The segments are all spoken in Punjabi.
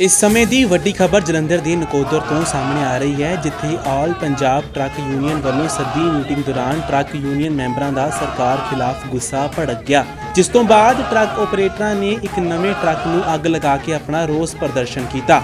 ਇਸ ਸਮੇਂ ਦੀ ਵੱਡੀ ਖਬਰ ਜਲੰਧਰ ਦੀ ਨਕੋਦਰ ਤੋਂ ਸਾਹਮਣੇ ਆ ਰਹੀ ਹੈ, ਜਿੱਥੇ ਆਲ ਪੰਜਾਬ ਟਰੱਕ ਯੂਨੀਅਨ ਵੱਲੋਂ ਸੱਦੀ ਮੀਟਿੰਗ ਦੌਰਾਨ ਟਰੱਕ ਯੂਨੀਅਨ ਮੈਂਬਰਾਂ ਦਾ ਸਰਕਾਰ ਖਿਲਾਫ ਗੁੱਸਾ ਭੜਕ ਗਿਆ। ਜਿਸ ਤੋਂ ਬਾਅਦ ਟਰੱਕ ਆਪਰੇਟਰਾਂ ਨੇ ਇੱਕ ਨਵੇਂ ਟਰੱਕ ਨੂੰ ਅੱਗ ਲਗਾ ਕੇ ਆਪਣਾ ਰੋਸ ਪ੍ਰਦਰਸ਼ਨ ਕੀਤਾ।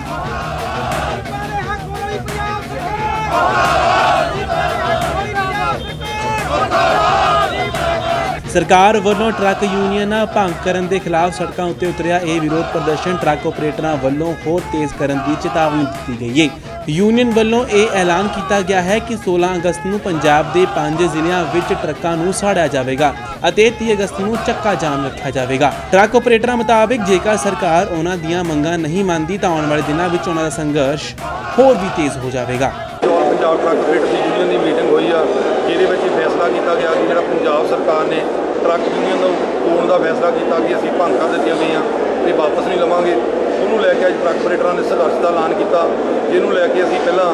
ਸਰਕਾਰ ਵੱਲੋਂ ਟਰੱਕ ਯੂਨੀਅਨ ਭੰਗ ਕਰਨ ਦੇ ਖਿਲਾਫ ਸੜਕਾਂ ਉੱਤੇ ਉਤਰਿਆ ਇਹ ਵਿਰੋਧ ਪ੍ਰਦਰਸ਼ਨ ਟਰੱਕ ਆਪਰੇਟਰਾਂ ਵੱਲੋਂ ਹੋਰ ਤੇਜ਼ ਕਰਨ ਦੀ ਚੇਤਾਵਨੀ ਦਿੱਤੀ ਗਈ ਹੈ। ਯੂਨੀਅਨ ਵੱਲੋਂ ਇਹ ਐਲਾਨ ਕੀਤਾ ਗਿਆ ਹੈ ਕਿ 16 ਅਗਸਤ ਨੂੰ ਪੰਜਾਬ ਦੇ ਪੰਜ ਜ਼ਿਲ੍ਹਿਆਂ ਵਿੱਚ ਟਰੱਕਾਂ ਨੂੰ ਸਾੜਿਆ ਜਾਵੇਗਾ ਅਤੇ 30 ਅਗਸਤ ਨੂੰ ਚੱਕਾ ਜਾਮ ਰੱਖਿਆ ਜਾਵੇਗਾ। ਟਰੱਕ ਆਪਰੇਟਰਾਂ ਮੁਤਾਬਕ ਜੇਕਰ ਸਰਕਾਰ ਉਹਨਾਂ ਦੀਆਂ ਮੰਗਾਂ ਨਹੀਂ ਮੰਨਦੀ ਤਾਂ ਆਉਣ ਵਾਲੇ ਦਿਨਾਂ ਵਿੱਚ ਉਹਨਾਂ ਦਾ ਸੰਘਰਸ਼ ਹੋਰ ਵੀ ਤੇਜ਼ ਹੋ ਜਾਵੇਗਾ। ਪੰਜਾਬ ਟਰੱਕ ਆਪਰੇਟਰ ਯੂਨੀਅਨ ਦੀ ਮੀਟਿੰਗ ਹੋਈ ਆ, ਜਿਹਦੇ ਵਿੱਚ ਇਹ ਫੈਸਲਾ ਕੀਤਾ ਗਿਆ ਕਿ ਜਿਹੜਾ ਪੰਜਾਬ ਸਰਕਾਰ ਨੇ ਟਰੱਕ ਯੂਨੀਅਨ ਨੂੰ ਤੋੜਨ ਦਾ ਫੈਸਲਾ ਕੀਤਾ ਕਿ ਅਸੀਂ ਭੰਗ ਕਰ ਦਿੱਤੀਆਂ ਗਈਆਂ ਤੇ ਵਾਪਸ ਨਹੀਂ ਲਵਾਂਗੇ। ਉਹਨੂੰ ਲੈ ਕੇ ਅੱਜ ਟਰੱਕ ਆਪਰੇਟਰਾਂ ਨੇ ਸੰਘਰਸ਼ ਦਾ ਐਲਾਨ ਕੀਤਾ, ਜਿਹਨੂੰ ਲੈ ਕੇ ਅਸੀਂ ਪਹਿਲਾਂ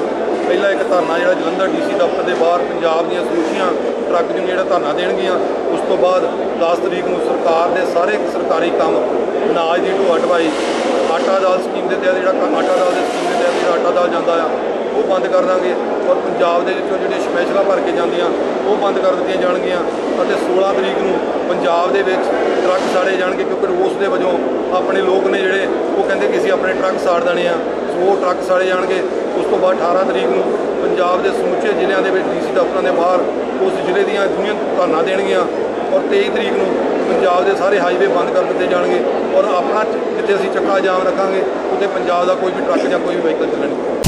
ਪਹਿਲਾਂ ਇੱਕ ਧਰਨਾ ਜਿਹੜਾ ਜਲੰਧਰ ਡੀਸੀ ਦਫ਼ਤਰ ਦੇ ਬਾਹਰ ਪੰਜਾਬ ਦੀਆਂ ਸਮੁੱਚੀਆਂ ਟਰੱਕ ਯੂਨੀਅਨ ਜਿਹੜਾ ਧਰਨਾ ਦੇਣਗੀਆਂ, ਉਸ ਤੋਂ ਬਾਅਦ 10 ਤਰੀਕ ਨੂੰ ਸਰਕਾਰ ਦੇ ਸਾਰੇ ਸਰਕਾਰੀ ਕੰਮ, ਅਨਾਜ ਦੀ ਢੋਆ ਢਵਾਈ ਆਟਾ ਦਾਲ ਸਕੀਮ ਦੇ ਤਹਿਤ ਜਿਹੜਾ ਆਟਾ ਦਾਲ ਦੀ ਸਕੀਮ ਦੇ ਤਹਿਤ ਜਿਹੜਾ ਆਟਾ ਦਾਲ ਜਾਂਦਾ ਆ ਉਹ ਬੰਦ ਕਰ ਦਾਂਗੇ ਔਰ ਪੰਜਾਬ ਦੇ ਵਿੱਚੋਂ ਜਿਹੜੇ ਸਪੈਸ਼ਲਾਂ ਭਰ ਕੇ ਜਾਂਦੀਆਂ, ਉਹ ਬੰਦ ਕਰ ਦਿੱਤੀਆਂ ਜਾਣਗੀਆਂ। ਅਤੇ 16 ਤਰੀਕ ਨੂੰ ਪੰਜਾਬ ਦੇ ਵਿੱਚ ਟਰੱਕ ਸਾੜੇ ਜਾਣਗੇ ਕਿਉਂਕਿ ਰੋਸ ਦੇ ਵਜੋਂ ਆਪਣੇ ਲੋਕ ਨੇ ਜਿਹੜੇ, ਉਹ ਕਹਿੰਦੇ ਕਿ ਅਸੀਂ ਆਪਣੇ ਟਰੱਕ ਸਾੜ ਦੇਣੇ ਆ। ਸੋ ਉਹ ਟਰੱਕ ਸਾੜੇ ਜਾਣਗੇ। ਉਸ ਤੋਂ ਬਾਅਦ 18 ਤਰੀਕ ਨੂੰ ਪੰਜਾਬ ਦੇ ਸਮੁੱਚੇ ਜ਼ਿਲ੍ਹਿਆਂ ਦੇ ਵਿੱਚ ਡੀਸੀ ਦਫ਼ਤਰਾਂ ਦੇ ਬਾਹਰ ਉਸ ਜ਼ਿਲ੍ਹੇ ਦੀਆਂ ਯੂਨੀਅਨ ਧਰਨਾ ਦੇਣਗੀਆਂ। ਔਰ 23 ਤਰੀਕ ਨੂੰ ਪੰਜਾਬ ਦੇ ਸਾਰੇ ਹਾਈਵੇ ਬੰਦ ਕਰ ਦਿੱਤੇ ਜਾਣਗੇ। ਔਰ ਆਪਣਾ ਜਿੱਥੇ ਅਸੀਂ ਚੱਕਾ ਜਾਮ ਰੱਖਾਂਗੇ, ਉੱਥੇ ਪੰਜਾਬ ਦਾ ਕੋਈ ਵੀ ਟਰੱਕ ਜਾਂ ਕੋਈ ਵੀ ਵਹੀਕਲ ਚੱਲਣਗੇ